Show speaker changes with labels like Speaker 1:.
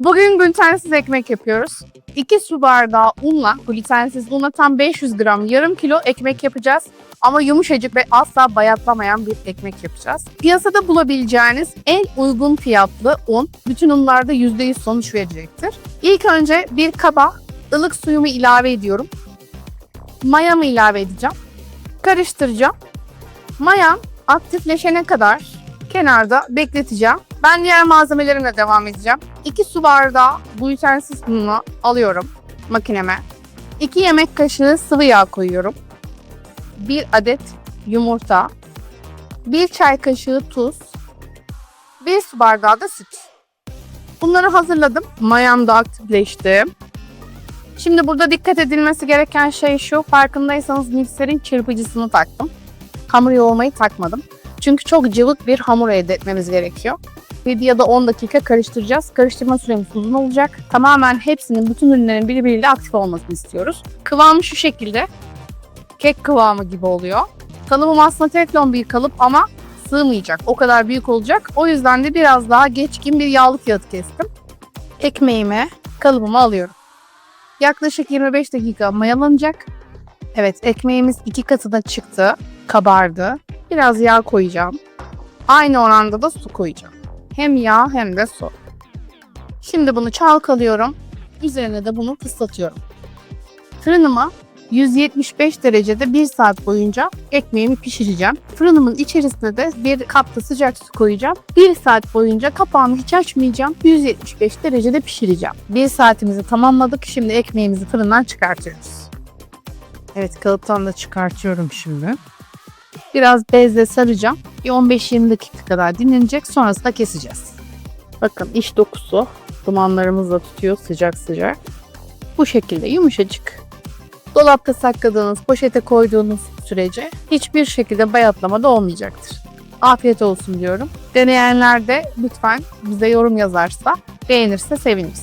Speaker 1: Bugün glutensiz ekmek yapıyoruz. 2 su bardağı unla, glutensiz unla tam 500 gram yarım kilo ekmek yapacağız. Ama yumuşacık ve asla bayatlamayan bir ekmek yapacağız. Piyasada bulabileceğiniz en uygun fiyatlı un, bütün unlarda %100 sonuç verecektir. İlk önce bir kaba ılık suyumu ilave ediyorum. Mayamı ilave edeceğim. Karıştıracağım. Mayam aktifleşene kadar kenarda bekleteceğim. Ben diğer malzemelerimle devam edeceğim. 2 su bardağı glutensiz unu alıyorum makineme. 2 yemek kaşığı sıvı yağ koyuyorum. 1 adet yumurta. 1 çay kaşığı tuz. 1 su bardağı da süt. Bunları hazırladım. Mayam da aktifleşti. Şimdi burada dikkat edilmesi gereken şey şu. Farkındaysanız mikserin çırpıcısını taktım. Hamur yoğurmayı takmadım. Çünkü çok cıvık bir hamur elde etmemiz gerekiyor. 7 ya da 10 dakika karıştıracağız. Karıştırma süremiz uzun olacak. Tamamen hepsinin, bütün ürünlerin birbiriyle aktif olmasını istiyoruz. Kıvamı şu şekilde. Kek kıvamı gibi oluyor. Kalıbım aslında teflon bir kalıp ama sığmayacak. O kadar büyük olacak. O yüzden de biraz daha geçkin bir yağlı kağıt kestim. Ekmeğime kalıbımı alıyorum. Yaklaşık 25 dakika mayalanacak. Evet ekmeğimiz iki katına çıktı. Kabardı. Biraz yağ koyacağım. Aynı oranda da su koyacağım. Hem yağ hem de su. Şimdi bunu çalkalıyorum. Üzerine de bunu ıslatıyorum. Fırınıma 175 derecede 1 saat boyunca ekmeğimi pişireceğim. Fırınımın içerisine de bir kapta sıcak su koyacağım. 1 saat boyunca kapağını hiç açmayacağım. 175 derecede pişireceğim. 1 saatimizi tamamladık. Şimdi ekmeğimizi fırından çıkartıyoruz. Evet kalıptan da çıkartıyorum şimdi. Biraz bezle saracağım. Bir 15-20 dakika kadar dinlenecek. Sonrasında keseceğiz. Bakın iç dokusu dumanlarımızla tutuyor sıcak sıcak. Bu şekilde yumuşacık. Dolapta sakladığınız, poşete koyduğunuz sürece hiçbir şekilde bayatlama da olmayacaktır. Afiyet olsun diyorum. Deneyenler de lütfen bize yorum yazarsa, beğenirse seviniriz.